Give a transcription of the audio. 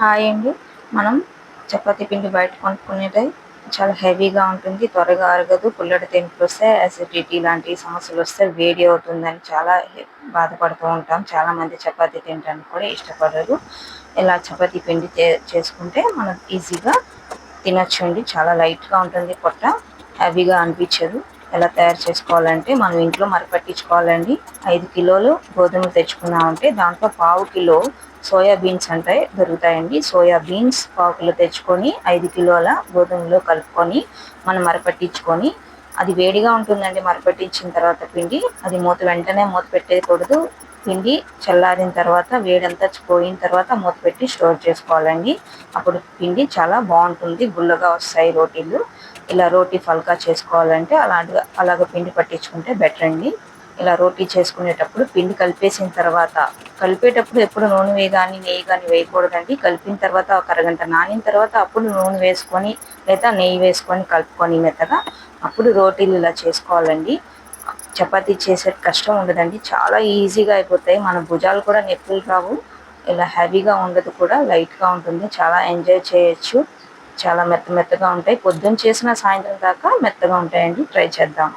Hi అండి. మనం చపాతీ పిండి బయట కొనుక్కునేది చాలా హెవీగా ఉంటుంది త్వరగా అరగదు. పుల్లటి తెంపులు వస్తే అసిడిటీ లాంటి సమస్యలు వస్తే వేడి అవుతుందని చాలా బాధపడుతూ ఉంటాం. చాలా మంది చపాతీ తినడానికి కూడా ఇష్టపడరు. ఇలా చపాతీ పిండి చేసుకుంటే మనం ఈజీగా తినొచ్చండి చాలా లైట్గా ఉంటుంది పొట్ట. హెవీగా అనిపించదు. ఎలా తయారు చేసుకోవాలంటే మనం ఇంట్లో మరపట్టించుకోవాలండి ఐదు కిలోలు గోధుమలు తెచ్చుకున్నామంటే దాంట్లో పావు కిలో సోయా బీన్స్ అంటే దొరుకుతాయండి. సోయా బీన్స్ పావు కిలో తెచ్చుకొని ఐదు కిలోల గోధుమలో కలుపుకొని మనం మరపట్టించుకొని అది వేడిగా ఉంటుందండి మరపట్టించిన తర్వాత పిండి. అది మూత వెంటనే మూత పెట్టేయకూడదు. పిండి చల్లారిన తర్వాత వేడంతా పోయిన తర్వాత మూత పెట్టి స్టోర్ చేసుకోవాలండి. అప్పుడు పిండి చాలా బాగుంటుంది గుల్లగా వస్తాయి రోటీలు. ఇలా రోటీ ఫల్కా చేసుకోవాలంటే అలాంటిగా అలాగ పిండి పట్టించుకుంటే బెటర్ అండి. ఇలా రోటీ చేసుకునేటప్పుడు పిండి కలిపేసిన తర్వాత కలిపేటప్పుడు ఎప్పుడు నూనె వేయ కానీ నెయ్యి కానీ వేయకూడదండి. కలిపిన తర్వాత ఒక అరగంట నానిన తర్వాత అప్పుడు నూనె వేసుకొని లేదా నెయ్యి వేసుకొని కలుపుకొని మెత్తగా అప్పుడు రోటీలు ఇలా చేసుకోవాలండి. చపాతీ చేసే కష్టం ఉండదండి. చాలా ఈజీగా అయిపోతాయి. మన భుజాలు కూడా నొప్పులు రావు. ఇలా హెవీగా ఉండదు కూడా లైట్గా ఉంటుంది. చాలా ఎంజాయ్ చేయొచ్చు. చాలా మెత్త మెత్తగా ఉంటాయి. పొద్దున్న చేసిన సాయంత్రం దాకా మెత్తగా ఉంటాయండి. ట్రై చేద్దాం.